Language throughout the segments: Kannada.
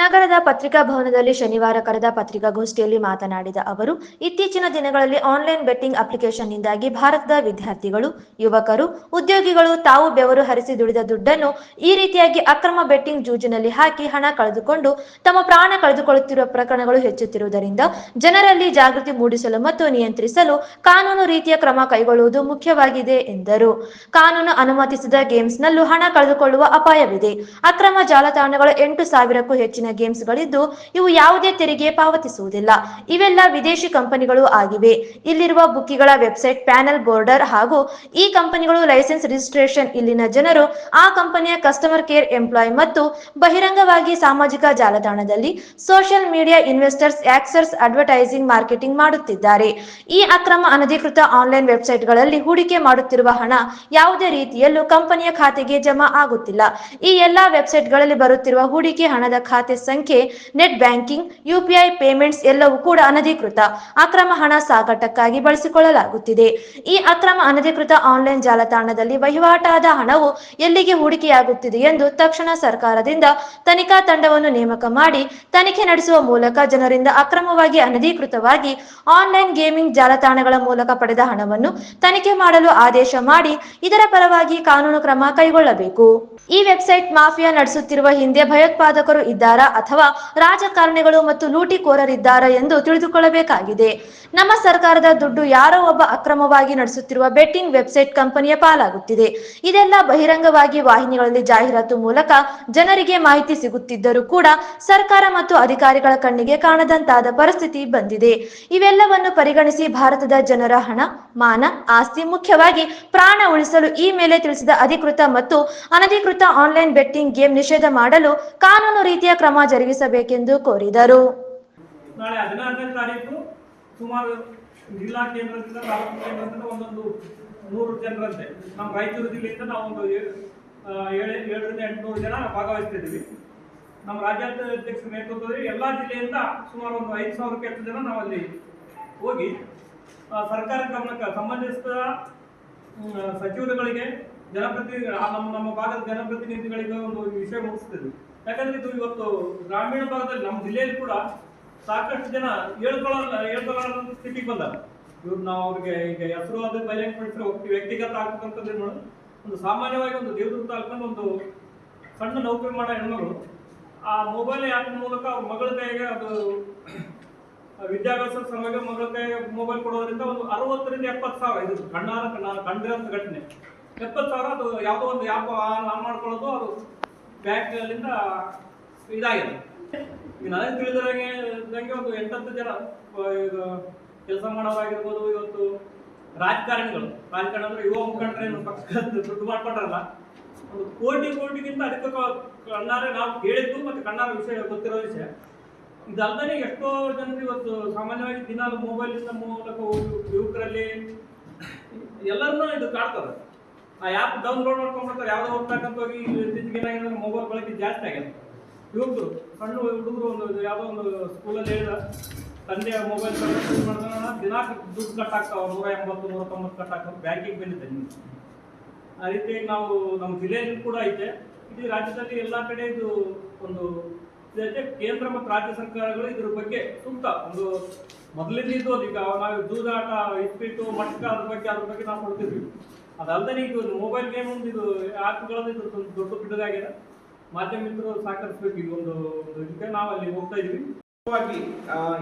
ನಗರದ ಪತ್ರಿಕಾ ಭವನದಲ್ಲಿ ಶನಿವಾರ ಕರೆದ ಪತ್ರಿಕಾಗೋಷ್ಠಿಯಲ್ಲಿ ಮಾತನಾಡಿದ ಅವರು, ಇತ್ತೀಚಿನ ದಿನಗಳಲ್ಲಿ ಆನ್ಲೈನ್ ಬೆಟ್ಟಿಂಗ್ ಅಪ್ಲಿಕೇಶನ್ನಿಂದಾಗಿ ಭಾರತದ ವಿದ್ಯಾರ್ಥಿಗಳು, ಯುವಕರು, ಉದ್ಯೋಗಿಗಳು ತಾವು ಬೆವರು ಹರಿಸಿ ದುಡಿದ ದುಡ್ಡನ್ನು ಈ ರೀತಿಯಾಗಿ ಅಕ್ರಮ ಬೆಟ್ಟಿಂಗ್ ಜೂಜಿನಲ್ಲಿ ಹಾಕಿ ಹಣ ಕಳೆದುಕೊಂಡು ತಮ್ಮ ಪ್ರಾಣ ಕಳೆದುಕೊಳ್ಳುತ್ತಿರುವ ಪ್ರಕರಣಗಳು ಹೆಚ್ಚುತ್ತಿರುವುದರಿಂದ ಜನರಲ್ಲಿ ಜಾಗೃತಿ ಮೂಡಿಸಲು ಮತ್ತು ನಿಯಂತ್ರಿಸಲು ಕಾನೂನು ರೀತಿಯ ಕ್ರಮ ಕೈಗೊಳ್ಳುವುದು ಮುಖ್ಯವಾಗಿದೆ ಎಂದರು. ಕಾನೂನು ಅನುಮತಿಸಿದ ಗೇಮ್ಸ್ನಲ್ಲೂ ಹಣ ಕಳೆದುಕೊಳ್ಳುವ ಅಪಾಯವಿದೆ. ಅಕ್ರಮ ಜಾಲತಾಣಗಳು ಎಂಟು ಸಾವಿರಕ್ಕೂ ಹೆಚ್ಚಿನ ಗೇಮ್ಸ್ಗಳಿದ್ದು ಇವು ಯಾವುದೇ ತೆರಿಗೆ ಪಾವತಿಸುವುದಿಲ್ಲ. ಇವೆಲ್ಲ ವಿದೇಶಿ ಕಂಪನಿಗಳು ಆಗಿವೆ. ಇಲ್ಲಿರುವ ಬುಕ್ಕಿಗಳ ವೆಬ್ಸೈಟ್ ಪ್ಯಾನೆಲ್ ಬೋರ್ಡರ್ ಹಾಗೂ ಈ ಕಂಪನಿಗಳು ಲೈಸೆನ್ಸ್ ರಿಜಿಸ್ಟ್ರೇಷನ್ ಇಲ್ಲಿನ ಜನರು, ಆ ಕಂಪನಿಯ ಕಸ್ಟಮರ್ ಕೇರ್ ಎಂಪ್ಲಾಯ್ ಮತ್ತು ಬಹಿರಂಗವಾಗಿ ಸಾಮಾಜಿಕ ಜಾಲತಾಣದಲ್ಲಿ ಸೋಷಿಯಲ್ ಮೀಡಿಯಾ ಇನ್ವೆಸ್ಟರ್ಸ್ ಆಕ್ಸರ್ಸ್ ಅಡ್ವರ್ಟೈಸಿಂಗ್ ಮಾರ್ಕೆಟಿಂಗ್ ಮಾಡುತ್ತಿದ್ದಾರೆ. ಈ ಅಕ್ರಮ ಅನಧಿಕೃತ ಆನ್ಲೈನ್ ವೆಬ್ಸೈಟ್ಗಳಲ್ಲಿ ಹೂಡಿಕೆ ಮಾಡುತ್ತಿರುವ ಹಣ ಯಾವುದೇ ರೀತಿಯಲ್ಲೂ ಕಂಪನಿಯ ಖಾತೆಗೆ ಜಮಾ ಆಗುತ್ತಿಲ್ಲ. ಈ ಎಲ್ಲಾ ವೆಬ್ಸೈಟ್ಗಳಲ್ಲಿ ಬರುತ್ತಿರುವ ಹೂಡಿಕೆ ಹಣದ ಖಾತೆ ಸಂಖ್ಯೆ, ನೆಟ್ ಬ್ಯಾಂಕಿಂಗ್ ಯುಪಿಐ ಪೇಮೆಂಟ್ಸ್ ಎಲ್ಲವೂ ಕೂಡ ಅನಧಿಕೃತ. ಅಕ್ರಮ ಹಣ ಸಾಗಾಟಕ್ಕಾಗಿ ಬಳಸಿಕೊಳ್ಳಲಾಗುತ್ತಿದೆ. ಈ ಅಕ್ರಮ ಅನಧಿಕೃತ ಆನ್ಲೈನ್ ಜಾಲತಾಣದಲ್ಲಿ ವಹಿವಾಟಾದ ಹಣವು ಎಲ್ಲಿಗೆ ಹೂಡಿಕೆಯಾಗುತ್ತಿದೆ ಎಂದು ತಕ್ಷಣ ಸರ್ಕಾರದಿಂದ ತನಿಖಾ ತಂಡವನ್ನು ನೇಮಕ ಮಾಡಿ, ತನಿಖೆ ನಡೆಸುವ ಮೂಲಕ ಜನರಿಂದ ಅಕ್ರಮವಾಗಿ ಅನಧಿಕೃತವಾಗಿ ಆನ್ಲೈನ್ ಗೇಮಿಂಗ್ ಜಾಲತಾಣಗಳ ಮೂಲಕ ಪಡೆದ ಹಣವನ್ನು ತನಿಖೆ ಮಾಡಲು ಆದೇಶ ಮಾಡಿ, ಇದರ ಪರವಾಗಿ ಕಾನೂನು ಕ್ರಮ ಕೈಗೊಳ್ಳಬೇಕು. ಈ ವೆಬ್ಸೈಟ್ ಮಾಫಿಯಾ ನಡೆಸುತ್ತಿರುವ ಹಿಂದೆ ಭಯೋತ್ಪಾದಕರು ಇದ್ದಾರಾ? ಅಥವಾ ರಾಜಕಾರಣಿಗಳು ಮತ್ತು ಲೂಟಿಕೋರರಿದ್ದಾರಾ ಎಂದು ತಿಳಿದುಕೊಳ್ಳಬೇಕಾಗಿದೆ. ನಮ್ಮ ಸರ್ಕಾರದ ದುಡ್ಡು ಯಾರೋ ಒಬ್ಬ ಅಕ್ರಮವಾಗಿ ನಡೆಸುತ್ತಿರುವ ಬೆಟ್ಟಿಂಗ್ ವೆಬ್ಸೈಟ್ ಕಂಪನಿಯ ಪಾಲಾಗುತ್ತಿದೆ. ಇದೆಲ್ಲ ಬಹಿರಂಗವಾಗಿ ವಾಹಿನಿಗಳಲ್ಲಿ ಜಾಹೀರಾತು ಮೂಲಕ ಜನರಿಗೆ ಮಾಹಿತಿ ಸಿಗುತ್ತಿದ್ದರೂ ಕೂಡ ಸರ್ಕಾರ ಮತ್ತು ಅಧಿಕಾರಿಗಳ ಕಣ್ಣಿಗೆ ಕಾಣದಂತಾದ ಪರಿಸ್ಥಿತಿ ಬಂದಿದೆ. ಇವೆಲ್ಲವನ್ನು ಪರಿಗಣಿಸಿ ಭಾರತದ ಜನರ ಹಣ, ಮಾನ, ಆಸ್ತಿ ಮುಖ್ಯವಾಗಿ ಪ್ರಾಣ ಉಳಿಸಲು ಈ ಮೇಲೆ ತಿಳಿಸಿದ ಅಧಿಕೃತ ಮತ್ತು ಅನಧಿಕೃತ ಆನ್ಲೈನ್ ಬೆಟ್ಟಿಂಗ್ ಗೇಮ್ ನಿಷೇಧ ಮಾಡಲು ಕಾನೂನು ರೀತಿಯ ಕ್ರಮ ಜರುಗಿಸಬೇಕೆಂದು ಕೋರಿದರು. ನಾಳೆ ಹದಿನಾರನೇ ತಾರೀಕು ಸುಮಾರು ಜಿಲ್ಲಾ ಕೇಂದ್ರದಿಂದ, ತಾಲೂಕು ಕೇಂದ್ರದಿಂದ ಒಂದೊಂದು ನೂರು ಜನರಂತೆ. ನಮ್ಮ ರಾಯಚೂರು ಜಿಲ್ಲೆಯಿಂದ ನಾವು ಒಂದು ಏಳರಿಂದ ಎಂಟುನೂರು ಜನ ಭಾಗವಹಿಸ್ತಿದ್ದೀವಿ. ನಮ್ಮ ರಾಜ್ಯಾಧ್ಯಕ್ಷರ ನೇತೃತ್ವದಲ್ಲಿ ಎಲ್ಲ ಜಿಲ್ಲೆಯಿಂದ ಸುಮಾರು ಒಂದು ಐದು ಸಾವಿರಕ್ಕೆ ಹೆಚ್ಚು ಜನ ನಾವಲ್ಲಿ ಹೋಗಿ ಸರ್ಕಾರ ಗಮನಕ್ಕೆ ಸಂಬಂಧಿಸಿದ ಸಚಿವರುಗಳಿಗೆ ಜನಪ್ರತಿನಿಧಿ ನಮ್ಮ ನಮ್ಮ ಭಾಗದ ಜನಪ್ರತಿನಿಧಿಗಳಿಗೆ ಒಂದು ವಿಷಯ ಮುಗಿಸ್ತಿದ್ವಿ. ಯಾಕಂದ್ರೆ ಇದು ಇವತ್ತು ಗ್ರಾಮೀಣ ಭಾಗದಲ್ಲಿ ನಮ್ಮ ಜಿಲ್ಲೆಯಲ್ಲಿ ಕೂಡ ಸಾಕಷ್ಟು ಜನ ಹೇಳ್ಕೊಳ್ಳಲ್ಲ ಹೇಳ್ಕೊಳ್ಳೋ ಸ್ಥಿತಿಗೆ ಬಂದಾಗ ಇವ್ರು ನಾವು ಅವ್ರಿಗೆ ಈಗ ಹೆಸರು ಅದು ಬಹಿರಂಗಪಡಿಸಿದ್ರೆ ಹೋಗ್ತೀವಿ ವ್ಯಕ್ತಿಗತ ಆಗ್ತಕ್ಕಂಥದ್ದು ಏನು? ಒಂದು ಸಾಮಾನ್ಯವಾಗಿ ಒಂದು ದೇವದೂತ ಹಾಕೊಂಡು ಒಂದು ಸಣ್ಣ ನೌಕರಿ ಮಾಡೋ ಹೆಣ್ಮಗಳು, ಆ ಮೊಬೈಲ್ ಆ್ಯಪ್ ಮೂಲಕ ಅವ್ರ ಮಗಳ ಕೈಗೆ ಅದು ವಿದ್ಯಾಭ್ಯಾಸ ಸಮಯ ಮಗಳ ಕೈಗೆ ಮೊಬೈಲ್ ಕೊಡೋದ್ರಿಂದ ಒಂದು ಅರವತ್ತರಿಂದ ಎಪ್ಪತ್ತು ಸಾವಿರ. ಇದು ಕಣ್ಣಾರ ನಾನು ಕಂಡಿರೋಂಥ ಘಟನೆ. ಎಪ್ಪತ್ತು ಸಾವಿರ ಅದು ಯಾವುದೋ ಒಂದು ಆ್ಯಪ್ ಆನ್ ಮಾಡ್ಕೊಳ್ಳೋದು ಅದು ಬ್ಯಾಂಕ್ಗಳಿಂದ ಇದಾಗಿದೆ ಈಗ ನನಗೆ ತಿಳಿದಂಗೆ ಇದ್ದಂಗೆ ಒಂದು ಎಂಟತ್ತು ಜನ ಈಗ ಕೆಲಸ ಮಾಡೋರಾಗಿರ್ಬೋದು ಇವತ್ತು ರಾಜಕಾರಣಿಗಳು. ರಾಜಕಾರಣ ಅಂದ್ರೆ ಯುವ ಮುಖಂಡರೇನು ಪಕ್ಷಕ್ಕೆ ದುಡ್ಡು ಮಾಡ್ಕೊಂಡ್ರಲ್ಲ ಒಂದು ಕೋಟಿ ಕೋಟಿಗಿಂತ ಅಧಿಕ ಕ- ಕಣ್ಣಾರೆ ನಾವು ಕೇಳಿದ್ದು ಮತ್ತು ಕಣ್ಣಾರ ವಿಷಯ ಗೊತ್ತಿರೋ ವಿಷಯ. ಇದಲ್ಲದೆ ಎಷ್ಟೋ ಜನರು ಇವತ್ತು ಸಾಮಾನ್ಯವಾಗಿ ದಿನ ಮೊಬೈಲ್ ಮೂಲಕ ಯುವಕರಲ್ಲಿ ಎಲ್ಲರನ್ನೂ ಇದು ಕಾಡ್ತಾರೆ ಆ ಆ್ಯಪ್ ಡೌನ್ಲೋಡ್ ಮಾಡ್ಕೊಂಡ್ಬಿಡ್ತಾರೆ. ಯಾವ್ದೋ ಹೋಗ್ತಕ್ಕಂತ ಹೋಗಿ ಇತ್ತೀಚೆಗೆ ಏನಾಗಿದೆ ಮೊಬೈಲ್ ಬಳಕೆ ಜಾಸ್ತಿ ಆಗಿದೆ. ಯುವಕರು ಸಣ್ಣ ಹುಡುಗರು ಒಂದು ಯಾವುದೋ ಒಂದು ಸ್ಕೂಲಲ್ಲಿ ಹೇಳಿದ, ತಂದೆ ಮೊಬೈಲ್ ಮಾಡ್ತಾನ ದಿನ ದುಡ್ಡು ಕಟ್ ಆಗ್ತಾವ ನೂರ ಎಂಬತ್ತು ನೂರ ತೊಂಬತ್ತು ಕಟ್ ಆಗ್ತಾವ ಬ್ಯಾಂಕಿಗೆ ಬಂದಿದ್ದೆ ಆ ರೀತಿಯಾಗಿ ನಾವು ನಮ್ಮ ಜಿಲ್ಲೆಯಲ್ಲಿ ಕೂಡ ಐತೆ. ಇಡೀ ರಾಜ್ಯದಲ್ಲಿ ಎಲ್ಲ ಕಡೆ ಇದು ಒಂದು ಇದೈತೆ ಕೇಂದ್ರ ಮತ್ತು ರಾಜ್ಯ ಸರ್ಕಾರಗಳು ಇದ್ರ ಬಗ್ಗೆ ಸೂಕ್ತ ಒಂದು ಮೊದಲಿಂದ ಇದು ಈಗ ನಾವು ದೂರಾಟ ಇಸ್ಪೀಟು, ಮಟ್ಕ ಅದ್ರ ಬಗ್ಗೆ ಅದ್ರ ಬಗ್ಗೆ ನಾವು ಕೊಡ್ತಿದ್ವಿ ಅದಲ್ಲದೆ ಇದು ಮೊಬೈಲ್ ಗೇಮ್ ಒಂದು ಇದು ಆ್ಯಪ್ಗಳಲ್ಲಿ ಇದು ಒಂದು ದೊಡ್ಡ ಬಿಡುಗಾಗಿದೆ ಮಾಧ್ಯಮ ಮಿತ್ರರು ಸಾಕಷ್ಟು ಈ ಒಂದು ಒಂದು ಇದಕ್ಕೆ ನಾವು ಅಲ್ಲಿ ಹೋಗ್ತಾ ಇದೀವಿ ಮುಖ್ಯವಾಗಿ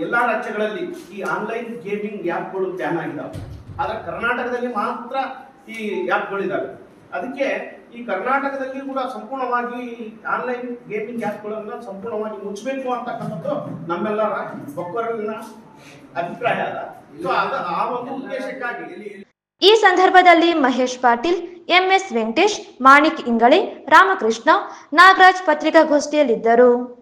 ಎಲ್ಲ ರಾಜ್ಯಗಳಲ್ಲಿ ಈ ಆನ್ಲೈನ್ ಗೇಮಿಂಗ್ ಆ್ಯಪ್ಗಳು ಬ್ಯಾನ್ ಆಗಿದ್ದಾವೆ ಆದ್ರೆ ಕರ್ನಾಟಕದಲ್ಲಿ ಮಾತ್ರ ಈ ಆ್ಯಪ್ಗಳಿದ್ದಾವೆ ಅದಕ್ಕೆ ಈ ಕರ್ನಾಟಕದಲ್ಲಿ ಕೂಡ ಸಂಪೂರ್ಣವಾಗಿ ಆನ್ಲೈನ್ ಗೇಮಿಂಗ್ ಆ್ಯಪ್ಗಳನ್ನು ಸಂಪೂರ್ಣವಾಗಿ ಮುಚ್ಚಬೇಕು ಅಂತಕ್ಕಂಥದ್ದು ನಮ್ಮೆಲ್ಲರ ಒಕ್ಕರಲ್ಲಿನ ಅಭಿಪ್ರಾಯ ಅದ. ಸೊ ಅದ ಆ ಒಂದು ಉದ್ದೇಶಕ್ಕಾಗಿ ಈ ಸಂದರ್ಭದಲ್ಲಿ ಮಹೇಶ್ ಪಾಟೀಲ್ ಎಂಎಸ್ ವೆಂಕಟೇಶ್ ಮಾಣಿಕ್ ಇಂಗಳೆ ರಾಮಕೃಷ್ಣ ನಾಗರಾಜ್ ಪತ್ರಿಕಾಗೋಷ್ಠಿಯಲ್ಲಿದ್ದರು.